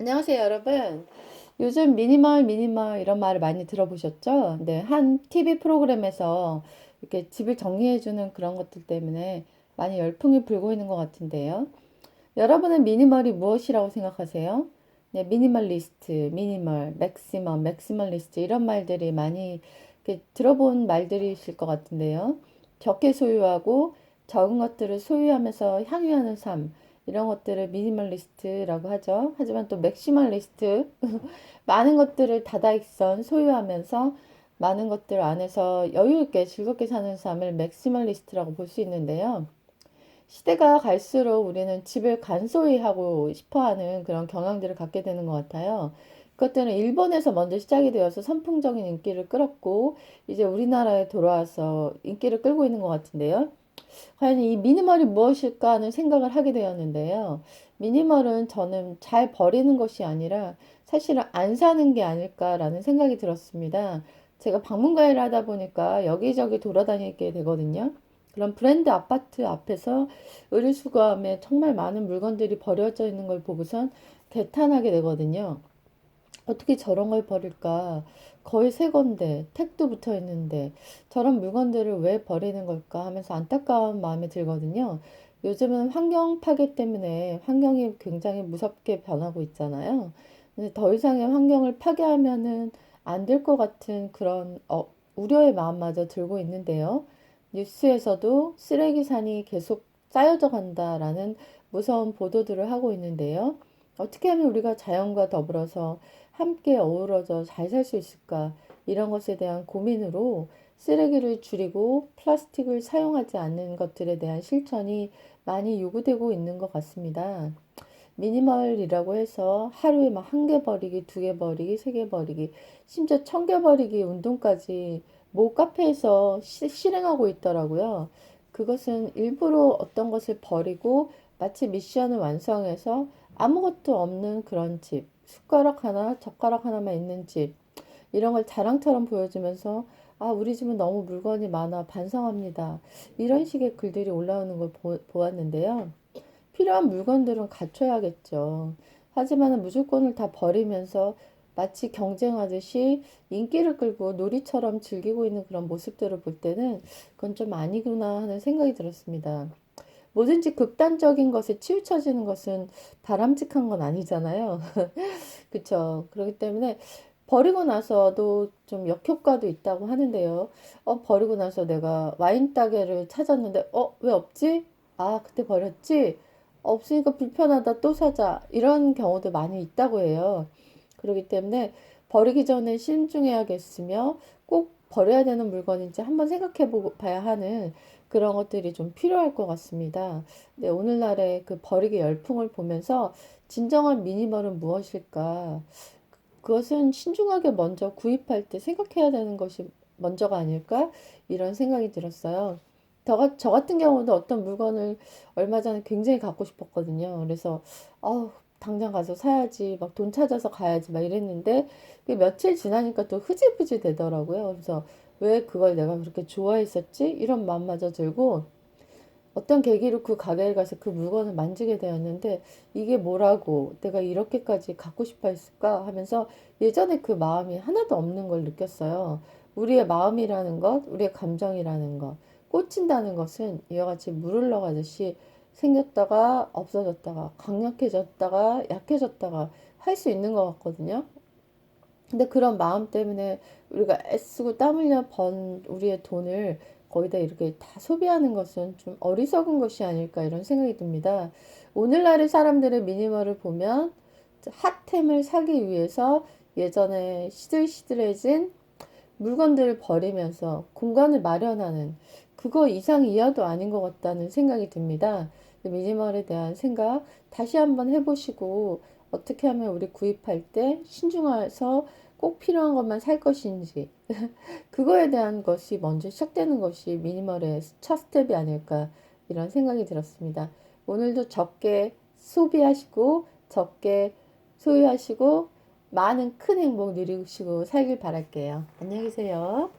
안녕하세요, 여러분. 요즘 미니멀, 미니멀 이런 말을 많이 들어보셨죠? 네, 한 TV 프로그램에서 이렇게 집을 정리해주는 그런 것들 때문에 많이 열풍이 불고 있는 것 같은데요. 여러분은 미니멀이 무엇이라고 생각하세요? 네, 미니멀리스트, 미니멀, 맥시멈, 맥시멀리스트 이런 말들이 많이 들어본 말들이실 것 같은데요. 적게 소유하고 적은 것들을 소유하면서 향유하는 삶. 이런 것들을 미니멀리스트라고 하죠. 하지만 또 맥시멀리스트 많은 것들을 다다익선 소유하면서 많은 것들 안에서 여유 있게 즐겁게 사는 삶을 맥시멀리스트라고 볼 수 있는데요. 시대가 갈수록 우리는 집을 간소히 하고 싶어 하는 그런 경향들을 갖게 되는 것 같아요. 그것들은 일본에서 먼저 시작이 되어서 선풍적인 인기를 끌었고, 이제 우리나라에 돌아와서 인기를 끌고 있는 것 같은데요. 과연 이 미니멀이 무엇일까 하는 생각을 하게 되었는데요. 미니멀은 저는 잘 버리는 것이 아니라 사실은 안 사는 게 아닐까라는 생각이 들었습니다. 제가 방문가일을 하다 보니까 여기저기 돌아다니게 되거든요. 그런 브랜드 아파트 앞에서 의류수거함에 정말 많은 물건들이 버려져 있는 걸 보고선 개탄하게 되거든요. 어떻게 저런 걸 버릴까? 거의 새 건데, 택도 붙어 있는데, 저런 물건들을 왜 버리는 걸까 하면서 안타까운 마음이 들거든요. 요즘은 환경 파괴 때문에 환경이 굉장히 무섭게 변하고 있잖아요. 근데 더 이상의 환경을 파괴하면은 안 될 것 같은 그런 어, 우려의 마음마저 들고 있는데요. 뉴스에서도 쓰레기산이 계속 쌓여져 간다라는 무서운 보도들을 하고 있는데요. 어떻게 하면 우리가 자연과 더불어서 함께 어우러져 잘 살 수 있을까? 이런 것에 대한 고민으로 쓰레기를 줄이고 플라스틱을 사용하지 않는 것들에 대한 실천이 많이 요구되고 있는 것 같습니다. 미니멀이라고 해서 하루에 막 한 개 버리기, 두 개 버리기, 세 개 버리기, 심지어 천 개 버리기 운동까지 모 카페에서 시, 실행하고 있더라고요. 그것은 일부러 어떤 것을 버리고 마치 미션을 완성해서 아무것도 없는 그런 집, 숟가락 하나, 젓가락 하나만 있는 집, 이런 걸 자랑처럼 보여주면서 아, 우리 집은 너무 물건이 많아 반성합니다. 이런 식의 글들이 올라오는 걸 보, 보았는데요. 필요한 물건들은 갖춰야겠죠. 하지만 무조건을 다 버리면서 마치 경쟁하듯이 인기를 끌고 놀이처럼 즐기고 있는 그런 모습들을 볼 때는 그건 좀 아니구나 하는 생각이 들었습니다. 뭐든지 극단적인 것에 치우쳐지는 것은 바람직한 건 아니잖아요. 그쵸. 그렇기 때문에 버리고 나서도 좀 역효과도 있다고 하는데요. 어, 버리고 나서 내가 와인 따개를 찾았는데, 어, 왜 없지? 아, 그때 버렸지? 없으니까 불편하다, 또 사자. 이런 경우도 많이 있다고 해요. 그렇기 때문에 버리기 전에 신중해야겠으며 꼭 버려야 되는 물건인지 한번 생각해 봐야 하는 그런 것들이 좀 필요할 것 같습니다. 네, 오늘날의 그 버리기 열풍을 보면서 진정한 미니멀은 무엇일까? 그것은 신중하게 먼저 구입할 때 생각해야 되는 것이 먼저가 아닐까? 이런 생각이 들었어요. 저, 저 같은 경우도 어떤 물건을 얼마 전에 굉장히 갖고 싶었거든요. 그래서, 어 당장 가서 사야지, 막 돈 찾아서 가야지, 막 이랬는데, 며칠 지나니까 또 흐지부지 되더라고요. 그래서 왜 그걸 내가 그렇게 좋아했었지? 이런 마음마저 들고, 어떤 계기로 그 가게에 가서 그 물건을 만지게 되었는데 이게 뭐라고 내가 이렇게까지 갖고 싶어 했을까 하면서 예전에 그 마음이 하나도 없는 걸 느꼈어요. 우리의 마음이라는 것, 우리의 감정이라는 것, 꽂힌다는 것은 이와 같이 물 흘러가듯이 생겼다가 없어졌다가 강력해졌다가 약해졌다가 할 수 있는 것 같거든요. 근데 그런 마음 때문에 우리가 애쓰고 땀 흘려 번 우리의 돈을 거기다 이렇게 다 소비하는 것은 좀 어리석은 것이 아닐까 이런 생각이 듭니다. 오늘날의 사람들의 미니멀을 보면 핫템을 사기 위해서 예전에 시들시들해진 물건들을 버리면서 공간을 마련하는 그거 이상 이하도 아닌 것 같다는 생각이 듭니다. 미니멀에 대한 생각 다시 한번 해보시고 어떻게 하면 우리 구입할 때 신중해서 꼭 필요한 것만 살 것인지 그거에 대한 것이 먼저 시작되는 것이 미니멀의 첫 스텝이 아닐까 이런 생각이 들었습니다. 오늘도 적게 소비하시고 적게 소유하시고 많은 큰 행복 누리시고 살길 바랄게요. 안녕히 계세요.